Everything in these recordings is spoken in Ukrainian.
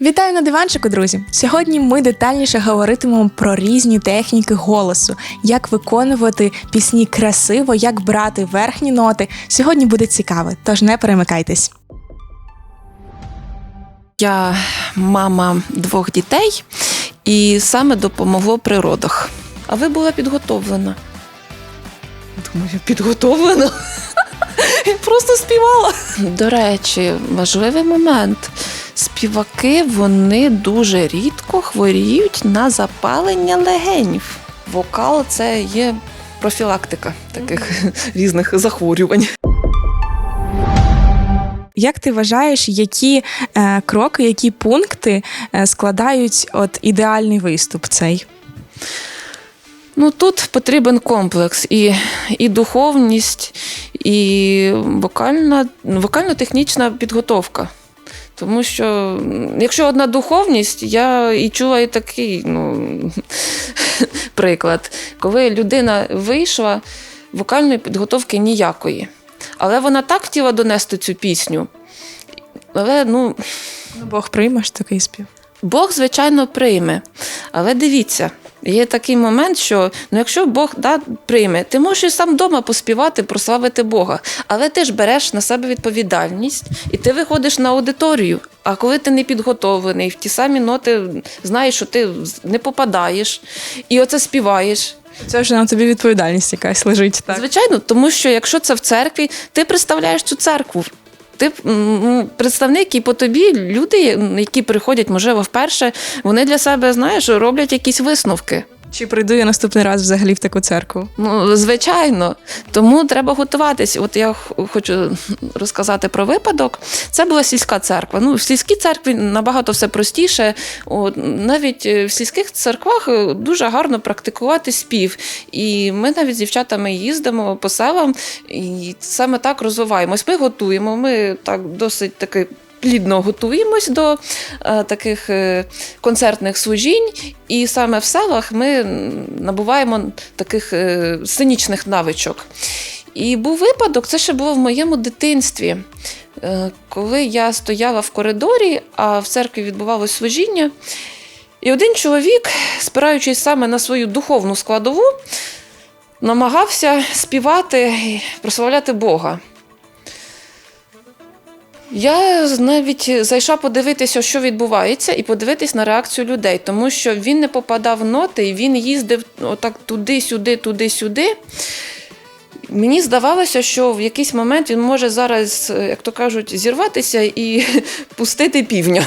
Вітаю на диванчику, друзі! Сьогодні ми детальніше говоритимемо про різні техніки голосу, як виконувати пісні красиво, як брати верхні ноти. Сьогодні буде цікаво, тож не перемикайтесь. Я мама двох дітей, і саме допомогло при родах. А ви була підготовлена? Думаю, підготовлена. Я просто співала. До речі, важливий момент. Співаки вони дуже рідко хворіють на запалення легенів. Вокал це є профілактика таких різних захворювань. Як ти вважаєш, які е, кроки, які пункти е, складають от ідеальний виступ цей? Ну тут потрібен комплекс і, і духовність, і вокальна, вокально-технічна підготовка. Тому що якщо одна духовність, я і чула і такий ну, приклад, коли людина вийшла, вокальної підготовки ніякої. Але вона так хотіла донести цю пісню. Але ну, Ну, Бог приймеш такий спів. Бог, звичайно, прийме. Але дивіться, є такий момент, що ну, якщо Бог да, прийме, ти можеш і сам вдома поспівати, прославити Бога. Але ти ж береш на себе відповідальність і ти виходиш на аудиторію. А коли ти не підготовлений, в ті самі ноти знаєш, що ти не попадаєш, і оце співаєш. Це вже на тобі відповідальність якась лежить. Так? Звичайно, тому що якщо це в церкві, ти представляєш цю церкву. Ти представник, і по тобі люди, які приходять, можливо, вперше, вони для себе, знаєш, роблять якісь висновки. Чи прийду я наступний раз взагалі в таку церкву? Ну, звичайно, тому треба готуватись. От я хочу розказати про випадок. Це була сільська церква. Ну, в сільській церкві набагато все простіше. От, навіть е, в сільських церквах е, дуже гарно практикувати спів. І ми навіть з дівчатами їздимо по селам і саме так розвиваємось. Ми готуємо, ми так досить таки. Плідно готуємось до е, таких е, концертних служінь, і саме в селах ми набуваємо таких е, сценічних навичок. І був випадок, це ще було в моєму дитинстві, коли я стояла в коридорі, а в церкві відбувалось служіння. І один чоловік, спираючись саме на свою духовну складову, намагався співати і прославляти Бога. Я навіть зайшла подивитися, що відбувається, і подивитись на реакцію людей, тому що він не попадав в ноти, і він їздив отак туди-сюди, туди-сюди. Мені здавалося, що в якийсь момент він може зараз, як то кажуть, зірватися і пустити півня.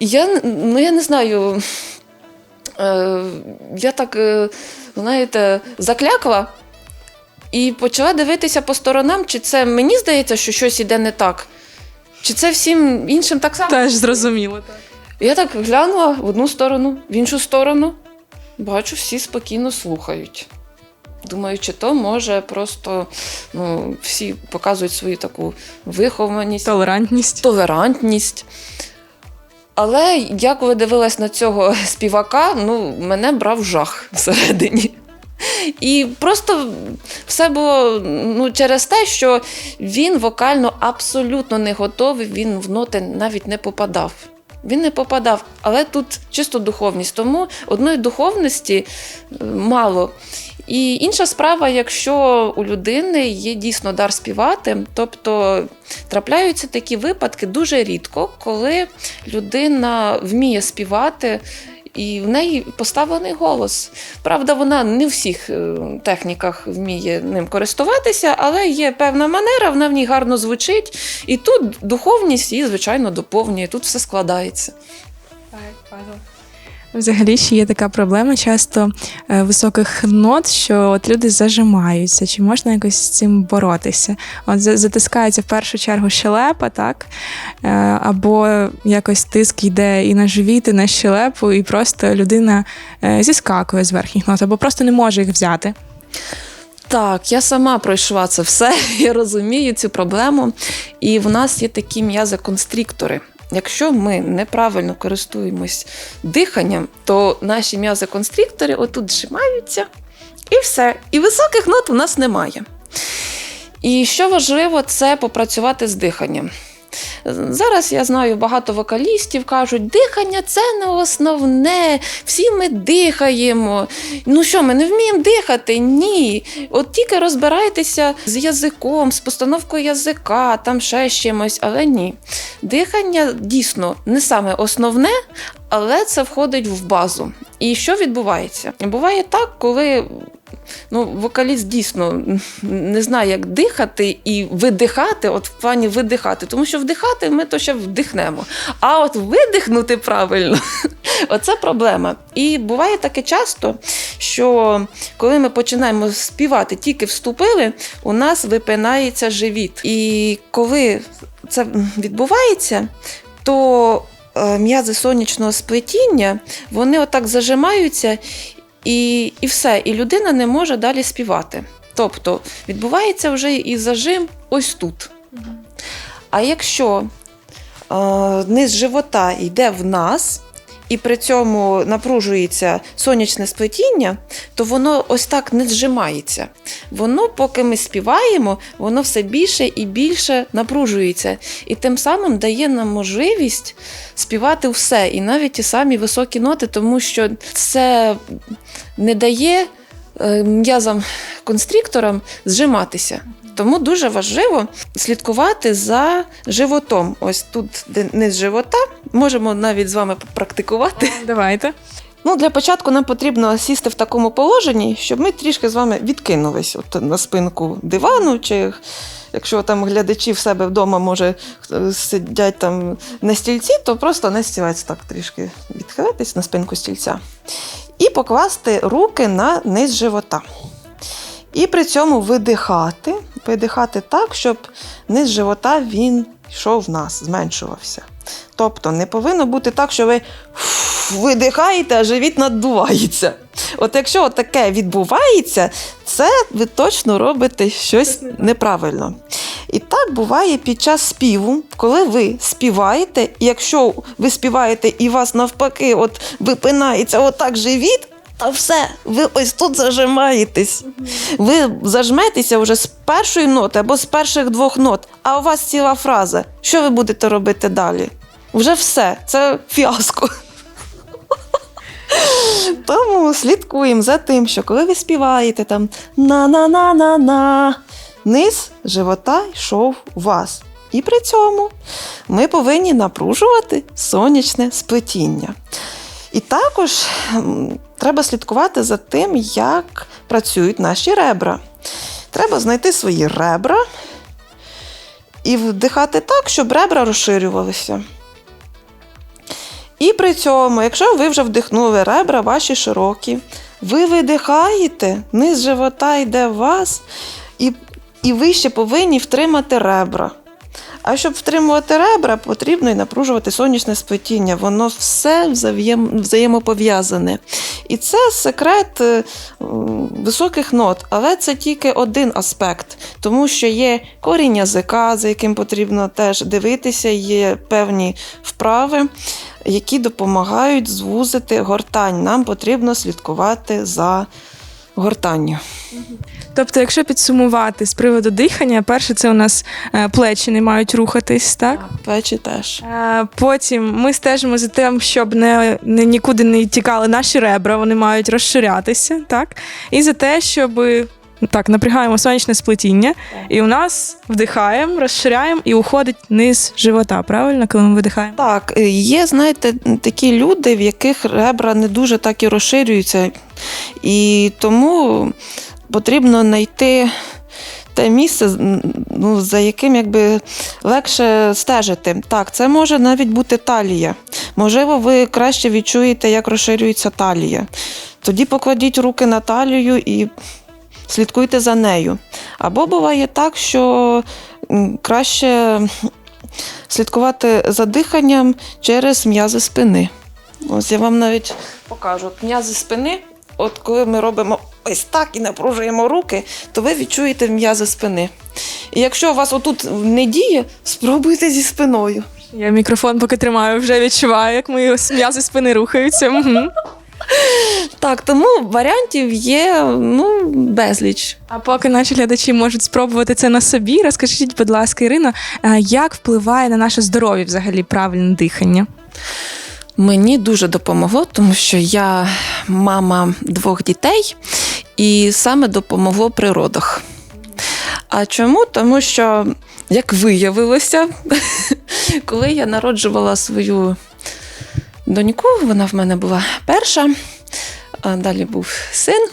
Я, ну, я не знаю, е, я так, е, знаєте, заклякла і почала дивитися по сторонам, чи це мені здається, що щось іде не так, чи це всім іншим так само. Теж зрозуміло. Так. Я так глянула в одну сторону, в іншу сторону. Бачу, всі спокійно слухають. Думаю, чи то може просто ну, всі показують свою таку вихованість, Толерантність. толерантність. Але я коли дивилась на цього співака, ну, мене брав жах всередині. І просто все було ну, через те, що він вокально абсолютно не готовий, він в ноти навіть не попадав. Він не попадав, але тут чисто духовність. Тому одної духовності е, мало. І інша справа, якщо у людини є дійсно дар співати, тобто трапляються такі випадки дуже рідко, коли людина вміє співати. І в неї поставлений голос. Правда, вона не в всіх е, техніках вміє ним користуватися, але є певна манера, вона в ній гарно звучить. І тут духовність її, звичайно, доповнює, тут все складається. Взагалі ще є така проблема часто е, високих нот, що от люди зажимаються. Чи можна якось з цим боротися? От затискається в першу чергу щелепа, так? Е, або якось тиск йде і на живіт, і на щелепу, і просто людина е, зіскакує з верхніх нот, або просто не може їх взяти. Так, я сама пройшла це все, я розумію цю проблему. І в нас є такі м'язи-констріктори. Якщо ми неправильно користуємось диханням, то наші м'язи-констріктори отут зжимаються, і все. І високих нот у нас немає. І що важливо, це попрацювати з диханням. Зараз я знаю, багато вокалістів кажуть, дихання це не основне, всі ми дихаємо. Ну що, ми не вміємо дихати? Ні. От тільки розбирайтеся з язиком, з постановкою язика, там ще чимось, але ні. Дихання дійсно не саме основне, але це входить в базу. І що відбувається? Буває так, коли ну, вокаліст дійсно не знає, як дихати і видихати, от в плані видихати, тому що вдихати ми то ще вдихнемо. А от видихнути правильно, оце проблема. І буває таке часто, що коли ми починаємо співати, тільки вступили, у нас випинається живіт. І коли це відбувається, то е, м'язи сонячного сплетіння вони отак зажимаються, і, і все, і людина не може далі співати. Тобто відбувається вже і зажим ось тут. А якщо е, низ живота йде в нас, і при цьому напружується сонячне сплетіння, то воно ось так не зжимається. Воно, поки ми співаємо, воно все більше і більше напружується. І тим самим дає нам можливість співати все, і навіть ті самі високі ноти, тому що це не дає е, м'язам констрікторам зжиматися. Тому дуже важливо слідкувати за животом. Ось тут, де низ живота, можемо навіть з вами попрактикувати. Давайте. Ну, для початку нам потрібно сісти в такому положенні, щоб ми трішки з вами відкинулись от на спинку дивану, чи якщо там глядачі в себе вдома, може, сидять там на стільці, то просто на стілець так трішки відхилитись на спинку стільця. І покласти руки на низ живота. І при цьому видихати, видихати так, щоб низ живота він йшов в нас, зменшувався. Тобто не повинно бути так, що ви видихаєте, а живіт наддувається. От якщо таке відбувається, це ви точно робите щось неправильно. І так буває під час співу, коли ви співаєте, і якщо ви співаєте і вас навпаки от випинається отак живіт, та все, ви ось тут зажимаєтесь. Ви зажметеся вже з першої ноти або з перших двох нот, а у вас ціла фраза. Що ви будете робити далі? Вже все, це фіаско. Тому слідкуємо за тим, що коли ви співаєте там на-на-на-на-на, низ живота йшов у вас. І при цьому ми повинні напружувати сонячне сплетіння. І також треба слідкувати за тим, як працюють наші ребра. Треба знайти свої ребра і вдихати так, щоб ребра розширювалися. І при цьому, якщо ви вже вдихнули ребра ваші широкі, ви видихаєте, низ живота йде в вас, і, і ви ще повинні втримати ребра. А щоб втримувати ребра, потрібно і напружувати сонячне сплетіння. Воно все взаєм- взаємопов'язане. І це секрет е, високих нот, але це тільки один аспект, тому що є корінь язика, за яким потрібно теж дивитися, є певні вправи, які допомагають звузити гортань. Нам потрібно слідкувати за гортанню. Тобто, якщо підсумувати з приводу дихання, перше, це у нас е, плечі не мають рухатись, так? Плечі теж. Е, Потім ми стежимо за тим, щоб не, не нікуди не тікали наші ребра, вони мають розширятися, так? І за те, щоб так, напрягаємо сонячне сплетіння, і у нас вдихаємо, розширяємо і уходить низ живота, правильно, коли ми видихаємо? Так, е, є, знаєте, такі люди, в яких ребра не дуже так і розширюються. І тому потрібно знайти те місце, ну, за яким якби легше стежити. Так, це може навіть бути талія. Можливо, ви краще відчуєте, як розширюється талія. Тоді покладіть руки на талію і слідкуйте за нею. Або буває так, що краще слідкувати за диханням через м'язи спини. Ось я вам навіть покажу. М'язи спини, от коли ми робимо ось так і напружуємо руки, то ви відчуєте м'язи спини. І якщо у вас отут не діє, спробуйте зі спиною. Я мікрофон поки тримаю, вже відчуваю, як мої м'язи спини рухаються. Угу. Так, тому варіантів є ну, безліч. А поки наші глядачі можуть спробувати це на собі, розкажіть, будь ласка, Ірино, е, як впливає на наше здоров'я взагалі правильне дихання? Мені дуже допомогло, тому що я мама двох дітей, і саме допомогло при родах. А чому? Тому що, як виявилося, коли я народжувала свою доньку, вона в мене була перша, а далі був син,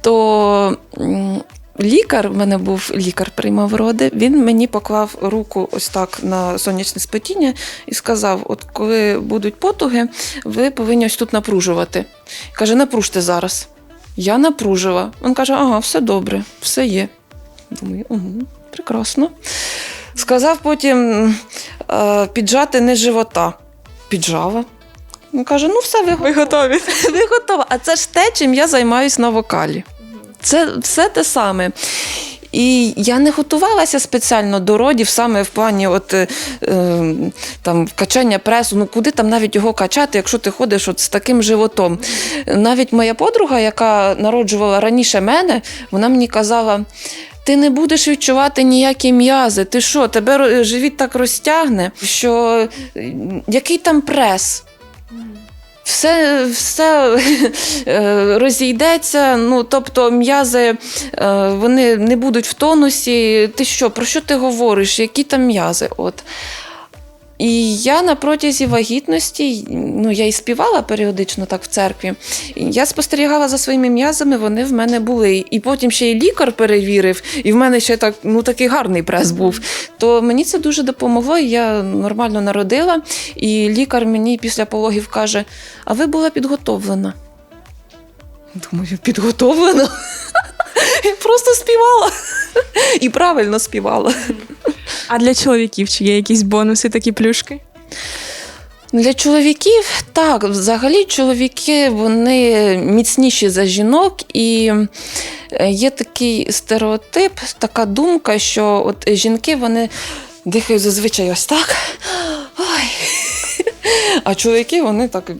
то лікар, в мене був лікар, приймав роди, він мені поклав руку ось так на сонячне спотіння і сказав: от коли будуть потуги, ви повинні ось тут напружувати. Каже, напружте зараз. Я напружила. Він каже, ага, все добре, все є. Думаю, угу, прекрасно. Сказав потім піджати не живота. Піджала. Він каже: ну все, ви, готові? ви готова. А це ж те, чим я займаюсь на вокалі. Це все те саме. І я не готувалася спеціально до родів, саме в плані от, е, е, там, качання пресу. Ну куди там навіть його качати, якщо ти ходиш от з таким животом. Навіть моя подруга, яка народжувала раніше мене, вона мені казала: ти не будеш відчувати ніякі м'язи. Ти що, тебе живіт так розтягне, що е, який там прес? Все, все е, розійдеться, ну тобто м'язи е, вони не будуть в тонусі. Ти що, про що ти говориш? Які там м'язи? От. І я на протязі вагітності, ну я і співала періодично так в церкві. Я спостерігала за своїми м'язами, вони в мене були. І потім ще й лікар перевірив, і в мене ще так, ну, такий гарний прес був. То мені це дуже допомогло. Я нормально народила, і лікар мені після пологів каже: А ви була підготовлена? Думаю, підготовлена? Просто співала. І правильно співала. А для чоловіків чи є якісь бонуси, такі плюшки? Для чоловіків так, взагалі чоловіки вони міцніші за жінок, і е, є такий стереотип, така думка, що от жінки вони дихають зазвичай ось так. Ой. А чоловіки вони так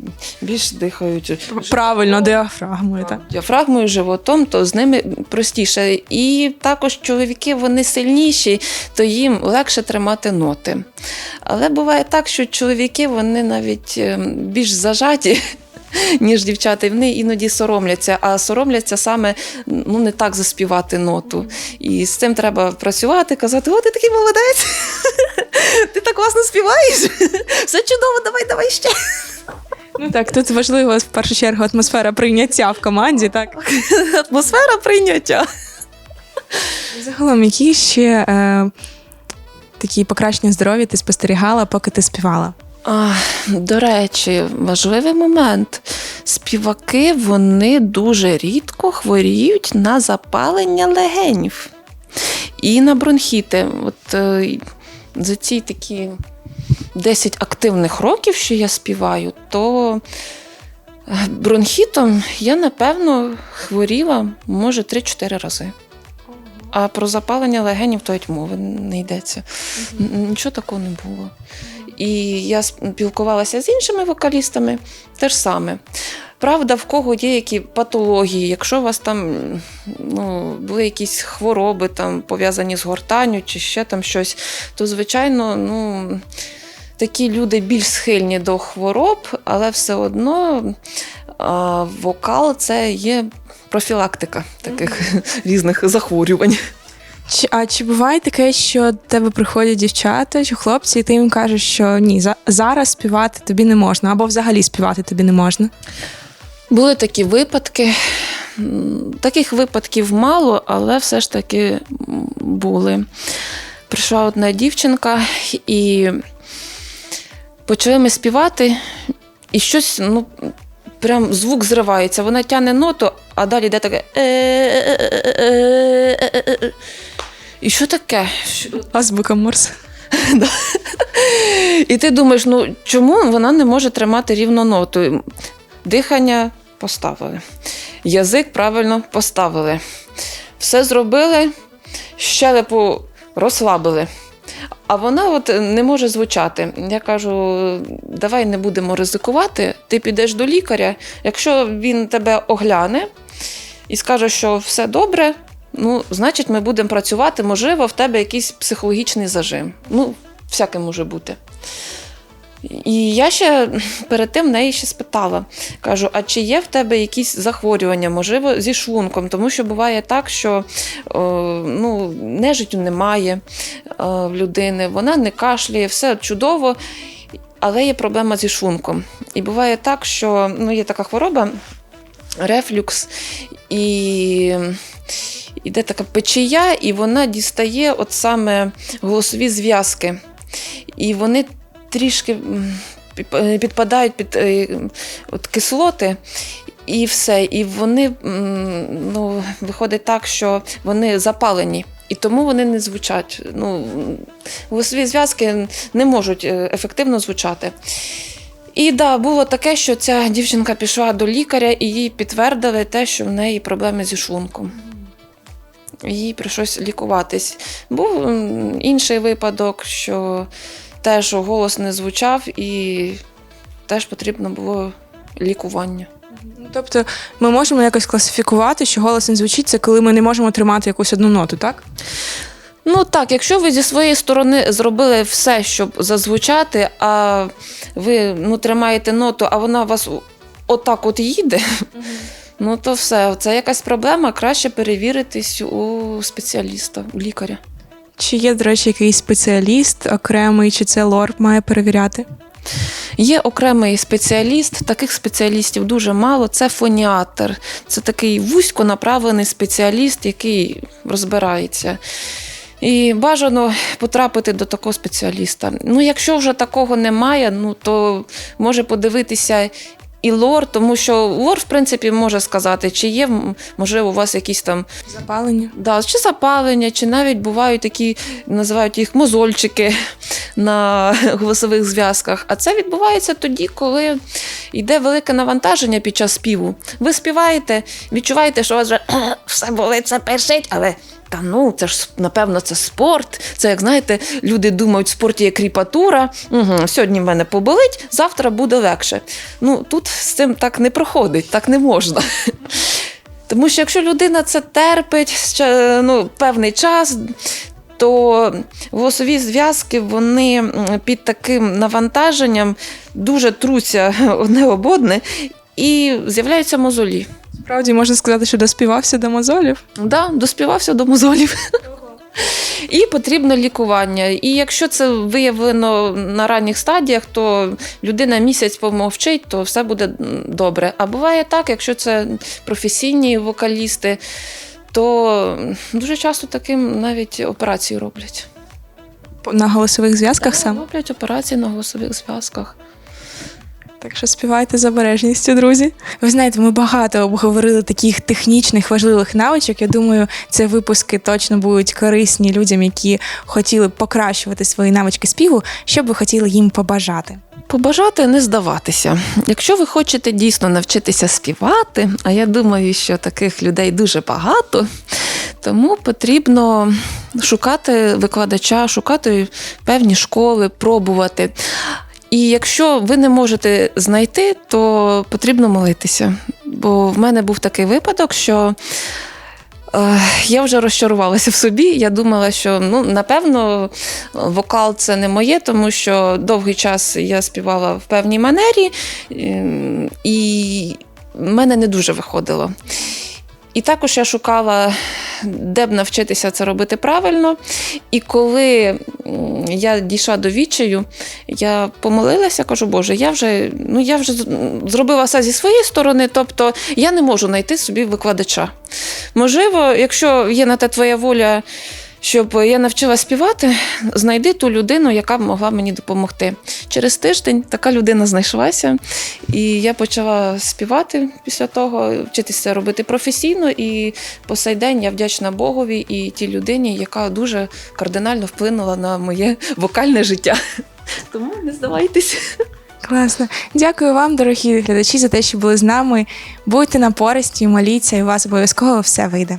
більш дихають Правильно, діафрагмою, так. діафрагмою, животом, то з ними простіше. І також чоловіки вони сильніші, то їм легше тримати ноти. Але буває так, що чоловіки вони навіть ем, більш зажаті. Ніж дівчата, і вони іноді соромляться, а соромляться саме ну, не так заспівати ноту. І з цим треба працювати, казати: о, ти такий молодець, ти так класно співаєш, все чудово, давай, давай ще. Ну так, тут важливо в першу чергу атмосфера прийняття в команді, так. Атмосфера прийняття. Загалом, які ще е, такі покращення здоров'я ти спостерігала, поки ти співала? А, до речі, важливий момент. Співаки вони дуже рідко хворіють на запалення легенів і на бронхіти. От е, за ці такі 10 активних років, що я співаю, то е, бронхітом я, напевно, хворіла, може, 3-4 рази. А про запалення легенів то й мови не йдеться. Нічого такого не було. І я спілкувалася з іншими вокалістами те ж саме. Правда, в кого є які патології, якщо у вас там ну, були якісь хвороби там, пов'язані з гортанню чи ще там щось, то, звичайно, ну, такі люди більш схильні до хвороб, але все одно а, вокал це є профілактика таких різних захворювань. Чи, а чи буває таке, що до тебе приходять дівчата чи хлопці, і ти їм кажеш, що ні, за, зараз співати тобі не можна, або взагалі співати тобі не можна? Були такі випадки. Таких випадків мало, але все ж таки були. Прийшла одна дівчинка і почали ми співати, і щось, ну, прям звук зривається. Вона тягне ноту, а далі йде таке. «е-е-е-е-е-е-е-е». І що таке? Що- Азбука Морс. І ти думаєш, ну чому вона не може тримати рівно ноту? Дихання поставили. Язик правильно поставили. Все зробили, щелепу розслабили. А вона от не може звучати. Я кажу: давай не будемо ризикувати. Ти підеш до лікаря. Якщо він тебе огляне і скаже, що все добре, ну, значить, ми будемо працювати. Можливо, в тебе якийсь психологічний зажим. Ну, всяке може бути. І я ще перед тим в неї ще спитала: кажу: а чи є в тебе якісь захворювання, можливо, зі шлунком? Тому що буває так, що о, ну, нежиттю немає е, в людини, вона не кашляє, все чудово, але є проблема зі шлунком. І буває так, що ну, є така хвороба, рефлюкс, і йде така печія, і вона дістає от саме голосові зв'язки. І вони трішки е, підпадають під е, от кислоти. І все. І вони ну, виходить так, що вони запалені. І тому вони не звучать. Ну, голосові зв'язки не можуть е, ефективно звучати. І да, було таке, що ця дівчинка пішла до лікаря і їй підтвердили те, що в неї проблеми зі шлунком. Їй прийшлось лікуватись. Був інший випадок, що теж голос не звучав, і теж потрібно було лікування. Ну, Тобто ми можемо якось класифікувати, що голос не звучить, це коли ми не можемо тримати якусь одну ноту, так? Ну так, якщо ви зі своєї сторони зробили все, щоб зазвучати, а ви ну, тримаєте ноту, а вона у вас отак от їде, ну то все, це якась проблема, краще перевіритись у спеціаліста, у лікаря. Чи є, до речі, якийсь спеціаліст окремий, чи це лор має перевіряти? Є окремий спеціаліст, таких спеціалістів дуже мало. Це фоніатор. Це такий вузько направлений спеціаліст, який розбирається. І бажано потрапити до такого спеціаліста. Ну, якщо вже такого немає, ну то може подивитися і лор, тому що лор, в принципі, може сказати, чи є, м, можливо, у вас якісь там Запалення. Да, чи запалення, чи навіть бувають такі, називають їх мозольчики на голосових зв'язках. А це відбувається тоді, коли йде велике навантаження під час співу. Ви співаєте, відчуваєте, що у вас вже все болить, це першить, але. Та ну, це ж напевно це спорт. Це як знаєте, люди думають, в спорті є кріпатура. Угу, сьогодні в мене поболить, завтра буде легше. Ну тут з цим так не проходить, так не можна. Тому що якщо людина це терпить ну, певний час, то голосові зв'язки вони під таким навантаженням дуже труться одне об одне і з'являються мозолі. Справді можна сказати, що доспівався до мозолів. Да, доспівався до мозолів. І потрібно лікування. І якщо це виявлено на ранніх стадіях, то людина місяць помовчить, то все буде добре. А буває так, якщо це професійні вокалісти, то дуже часто таким навіть операції роблять. На голосових зв'язках саме. Роблять операції на голосових зв'язках. Так що співайте з обережністю, друзі. Ви знаєте, ми багато обговорили таких технічних важливих навичок. Я думаю, ці випуски точно будуть корисні людям, які хотіли покращувати свої навички співу. Що б ви хотіли їм побажати? Побажати не здаватися. Якщо ви хочете дійсно навчитися співати, а я думаю, що таких людей дуже багато, тому потрібно шукати викладача, шукати певні школи, пробувати. І якщо ви не можете знайти, то потрібно молитися. Бо в мене був такий випадок, що е, я вже розчарувалася в собі. Я думала, що ну, напевно вокал це не моє, тому що довгий час я співала в певній манері, ем, і в мене не дуже виходило. І також я шукала, де б навчитися це робити правильно. І коли я дійшла до відчаю, я помолилася, кажу, Боже, я вже, ну, я вже зробила все зі своєї сторони, тобто я не можу знайти собі викладача. Можливо, якщо є на те твоя воля, щоб я навчила співати, знайди ту людину, яка б могла мені допомогти. Через тиждень така людина знайшлася, і я почала співати після того, вчитися робити професійно. І по сей день я вдячна Богові і тій людині, яка дуже кардинально вплинула на моє вокальне життя. Тому не здавайтесь. Класно. Дякую вам, дорогі глядачі, за те, що були з нами. Будьте напористі, моліться, і у вас обов'язково все вийде.